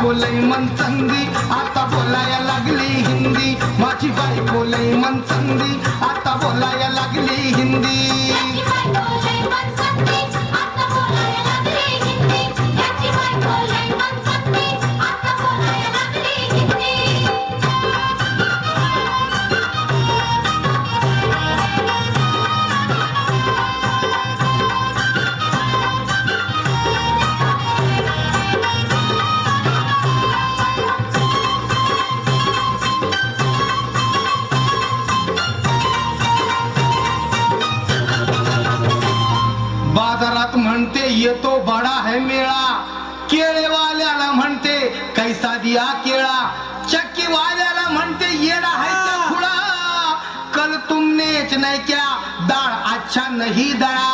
बायको मन चांगली आता बोलायला लागली हिंदी. माझी बायको लय मन चांगली आता बोलायला लागली येतो बडा है मेळा. केळेवाल्याला म्हणते कैसा दिया केळा? चक्की वाल्याला म्हणते येडा है खुळा? कल तुमनेच नहीं क्या? दाळ अच्छा नहीं दळा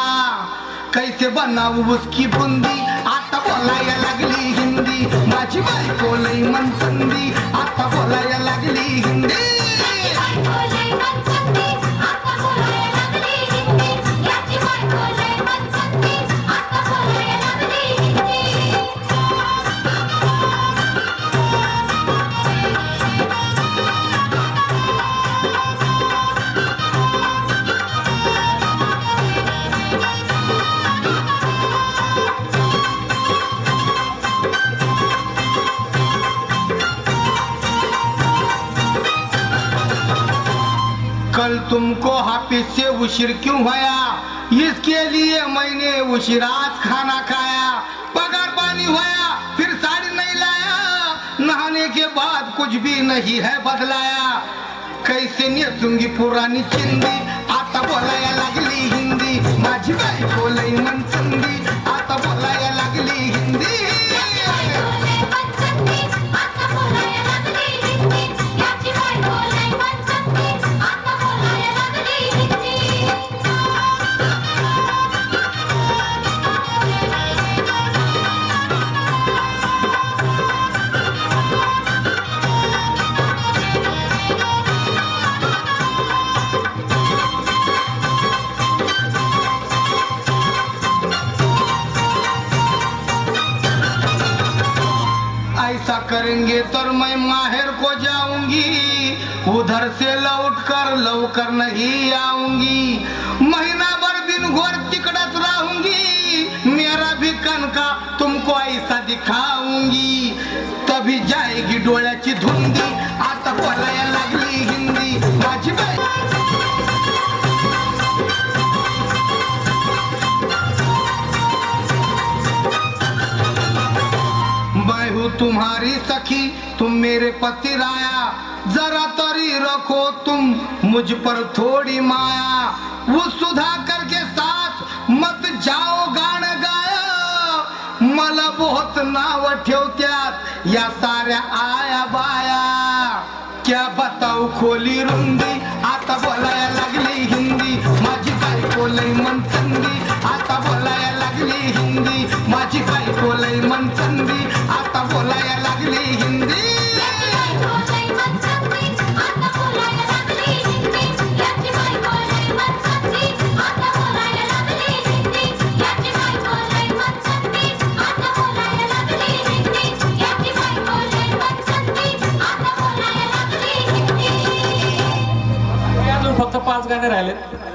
कैसे बनाऊ उसकी बुंदी? आता बोलायला लागली हिंदी. माझी बायको लई मनसंदी. आता बोलायला लागली हिंदी. कल तुमको हाफिज से उशिर क्यों भया इसके लिए मैंने उशिरात खाना खाया, पगार पानी होया, फिर साड़ी नहीं लाया, नहाने के बाद कुछ भी नहीं है बदलाया। कैसे नहीं सुंगी पुरानी चिंदी? आता बोलाया लगली हिंदी, माझी बाई बोले मनसंदी ऐसा करेंगे तो मैं माहिर को जाऊंगी। उधर से लौट कर लौकर नहीं आऊंगी। महीना भर दिन घोर तिकड़त रहूंगी। मेरा भी कनका तुमको ऐसा दिखाऊंगी। तभी जाएगी डोळ्याची धुंदी आता पलाया लागली हूँ तुम्हारी सखी तुम मेरे पति राया। जरा तरी रखो तुम मुझ पर थोड़ी माया। वो सुधा करके साथ मत जाओ गाण गाया। मला बहुत नाव ठेवत्यात या साऱ्या आया बाया। क्या बताऊ, खोली रुंदी राहिलेत